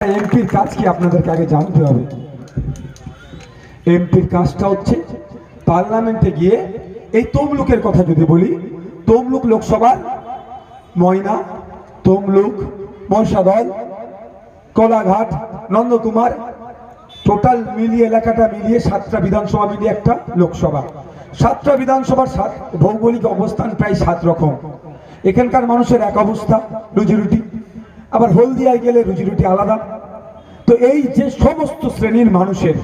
এমপির কাজ কি আপনাদেরকে আগে জানতে হবে? এমপির কাজটা হচ্ছে পার্লামেন্টে গিয়ে এই তমলুকের কথা যদি বলি, তমলুক লোকসভার ময়না, তমলুক মনসাদল কোলাঘাট, নন্দকুমার, টোটাল মিলিয়ে এলাকাটা মিলিয়ে সাতটা বিধানসভা মিলিয়ে একটা লোকসভা। সাতটা বিধানসভার সাত ভৌগোলিক অবস্থান প্রায় সাত রকম। এখানকার মানুষের এক অবস্থা, রুজি রুটি। আবার হলদিয়ায় গেলে রুজি রুটি আলাদা। তো এই যে সমস্ত শ্রেণির মানুষের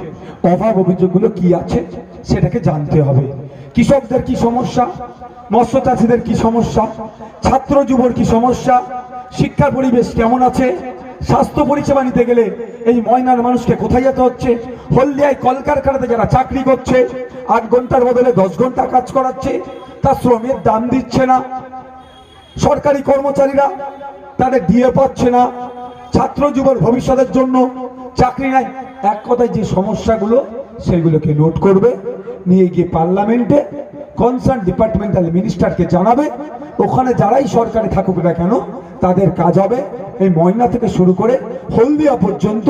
অভাব অভিযোগগুলো কি আছে, সেটাকে জানতে হবে। কৃষকদের কি সমস্যা? মৎস্য চাষিদের কি সমস্যা? ছাত্র যুবর কি সমস্যা? শিক্ষার পরিবেশ কেমন আছে? স্বাস্থ্য পরিষেবা নিতে গেলে এই ময়নার মানুষকে কোথায় যেতে হচ্ছে? হলদিয়ায় কলকারখানাতে যারা চাকরি করছে, আট ঘণ্টার বদলে দশ ঘণ্টা কাজ করাচ্ছে তার শ্রমের দাম দিচ্ছে না। সরকারি কর্মচারীরা তাদের দিয়ে পাচ্ছে না। ছাত্র যুবর ভবিষ্যতের জন্য চাকরি নাই। এক কথায় যে সমস্যাগুলো, সেগুলোকে নোট করবে, নিয়ে গিয়ে পার্লামেন্টে কনসার্ন ডিপার্টমেন্টাল মিনিস্টারকে জানাবে। ওখানে যারাই সরকারে থাকুক না কেন, তাদের কাজ হবে এই ময়না থেকে শুরু করে হলদিয়া পর্যন্ত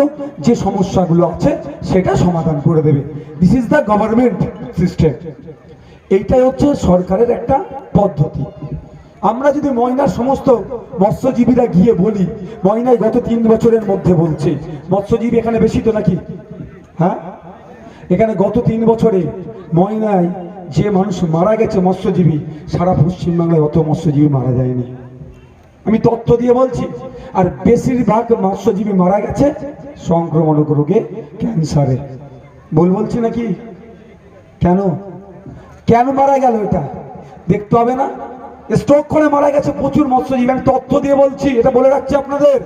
যে সমস্যাগুলো আছে, সেটা সমাধান করে দেবে। This is the government system এইটাই হচ্ছে সরকারের একটা পদ্ধতি। আমরা যদি ময়নার সমস্ত মৎস্যজীবীরা গিয়ে বলি ময়নায় গত তিন বছরের মধ্যে বলছে, মৎস্যজীবী এখানে বেশি তো নাকি? হ্যাঁ? এখানে গত তিন বছরে ময়নায় যে মানুষ মারা গেছে মৎস্যজীবী, সারা পশ্চিমবাংলায় অত মৎস্যজীবী মারা যায়নি। আমি তথ্য দিয়ে বলছি, আর বেশিরভাগ মৎস্যজীবী মারা গেছে সংক্রমণক রোগে, ক্যান্সারে। বল বলছি নাকি? কেন? কেন মারা গেল এটা? দেখতে হবে না? স্ট্রোক করে মারা গেছে প্রচুর মৎস্যজীবী। আমি তথ্য দিয়ে বলছি, এটা বলে রাখছি আপনাদের।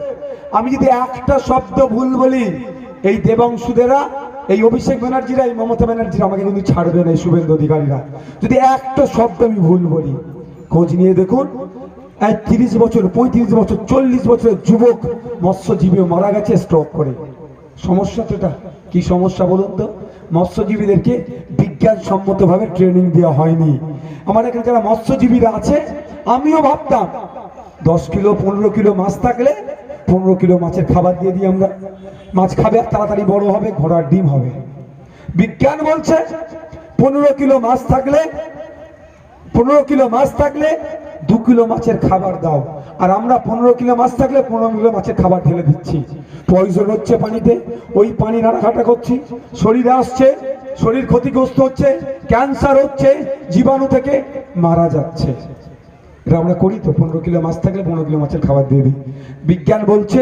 আমি যদি একটা শব্দ ভুল বলি, এই দেবাংশুদেরা, এই অভিষেক ব্যানার্জিরা, এই মমতা ব্যানার্জিরা আমাকে কিন্তু ছাড়বে না, এই শুভেন্দু অধিকারীরা। যদি একটা শব্দ আমি ভুল বলি, খোঁজ নিয়ে দেখুন এক তিরিশ বছর, পঁয়ত্রিশ বছর, চল্লিশ বছরের যুবক মৎস্যজীবীও মারা গেছে স্ট্রোক করে। সমস্যা তো এটা। কি সমস্যা বলুন তো? মৎস্যজীবীদেরকে বিজ্ঞানসম্মতভাবে ট্রেনিং দেওয়া হয়নি। আমার এখানে যারা মৎস্যজীবীরা আছে, আমিও ভাবতাম, দশ কিলো, পনেরো কিলো মাছ থাকলে পনেরো কিলো মাছের খাবার দিয়ে দিই আমরা। মাছ খাবে তাড়াতাড়ি বড় হবে, ঘোড়ার ডিম হবে। বিজ্ঞান বলছে, পনেরো কিলো মাছ থাকলে, পনেরো কিলো মাছ থাকলে দু কিলো মাছের খাবার দাও। আর আমরা পনেরো কিলো মাছ থাকলে পনেরো কিলো মাছের খাবার ঢেলে দিচ্ছি। পয়জন হচ্ছে পানিতে, ওই পানি নাড়াঘাটা করছি। শরীরে আসছে, শরীর ক্ষতিগ্রস্ত হচ্ছে ক্যান্সার হচ্ছে, জীবাণু থেকে মারা যাচ্ছে। এটা আমরা করি তো, পনেরো কিলো মাছ থাকলে পনেরো কিলো মাছের খাবার দিয়ে দিই। বিজ্ঞান বলছে,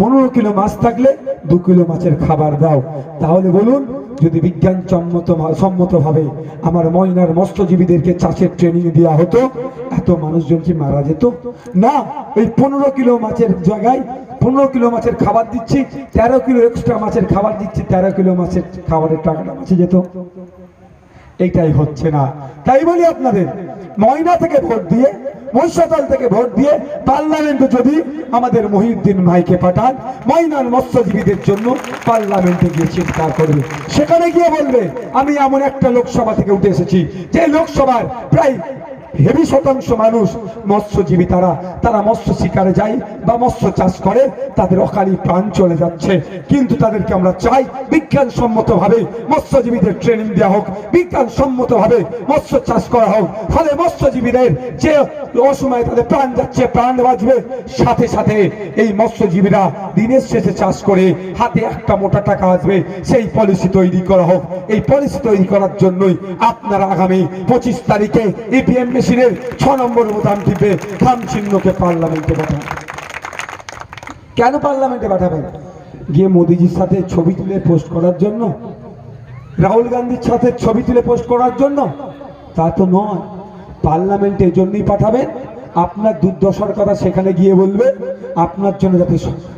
পনেরো কিলো মাছ থাকলে দু কিলো মাছের খাবার দাও। তাহলে বলুন, যদি বিজ্ঞান সম্মত সম্মতভাবে আমার ময়নার মৎস্যজীবীদেরকে চাষের ট্রেনিং দেওয়া হতো, এত মানুষজন কি মারা যেত? না, এই পনেরো কিলো মাছের জায়গায় পনেরো কিলো মাছের খাবার দিচ্ছি, তেরো কিলো এক্সট্রা মাছের খাবার দিচ্ছি, তেরো কিলো মাছের খাবারের টাকাটা মাছে যেত। এইটাই হচ্ছে না। তাই বলি আপনাদের, ময়না থেকে ভোট দিয়ে মহিষাতল থেকে ভোট দিয়ে পার্লামেন্টে যদি আমাদের মহিউদ্দিন ভাইকে পাঠান, ময়নার মৎস্যজীবীদের জন্য পার্লামেন্টে গিয়ে চিৎকার করবে। সেখানে গিয়ে বলবে, আমি এমন একটা লোকসভা থেকে উঠে এসেছি, যে লোকসভার প্রায় হেভি শতাংশ মানুষ মৎস্যজীবী তারা। তারা মৎস্য শিকারে যায় বা মৎস্য চাষ করে, তাদের অকালি প্রাণ চলে যাচ্ছে। কিন্তু তাদেরকে আমরা চাই বিজ্ঞানসম্মত ভাবে মৎস্যজীবীদের ট্রেনিং দেওয়া হোক বিজ্ঞানসম্মত ভাবে মৎস্য চাষ করা হোক। ফলে মৎস্যজীবীদের যে অসময়ে তাদের প্রাণ যাচ্ছে, প্রাণ বাঁচবে, সাথে সাথে এই মৎস্যজীবীরা দিনের শেষে চাষ করে হাতে একটা মোটা টাকা আসবে, সেই পলিসি তৈরি করা হোক। এই পলিসি তৈরি করার জন্যই আপনারা আগামী পঁচিশ তারিখে ইপিএম মেশিনের ছ নম্বর বোতাম টিপে খাম চিহ্নকে পার্লামেন্টে পাঠান। কেন পার্লামেন্টে পাঠাবেন? গিয়ে মোদিজির সাথে ছবি তুলে পোস্ট করার জন্য, রাহুল গান্ধীর সাথে ছবি তুলে পোস্ট করার জন্য, তা তো নয়। পার্লামেন্টে এই জন্যই পাঠাবেন আপনার দুর্দশার কথা সেখানে গিয়ে বলবে, আপনার জন্য যাতে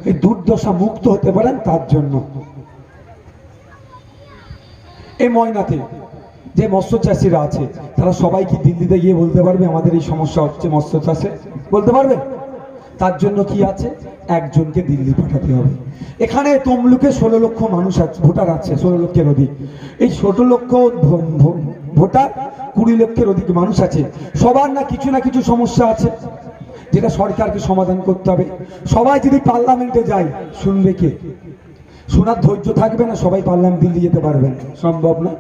এই দুর্দশা মুক্ত হতে পারেন, তার জন্য। এই ময়নাতে যে মৎস্য চাষিরা আছে, তারা সবাই কি দিল্লিতে গিয়ে বলতে পারবে, আমাদের এই সমস্যা হচ্ছে মৎস্য চাষে। বলতে পারবে? তার জন্য কি আছে? একজনকে দিল্লি পাঠাতে হবে। এখানে তমলুকে ষোলো লক্ষ মানুষ আছে, ভোটার আছে, ষোলো লক্ষের অধিক। এই ষোলো লক্ষ ভোটার কুড়ি লক্ষের অধিক মানুষ আছে। সবার না কিছু না কিছু সমস্যা আছে, যেটা সরকারকে সমাধান করতে হবে। সবাই যদি পার্লামেন্টে যায়, শুনবে কে? শোনার ধৈর্য থাকবে না, সবাই পার্লামেন্ট দিল্লি যেতে পারবেন সম্ভব না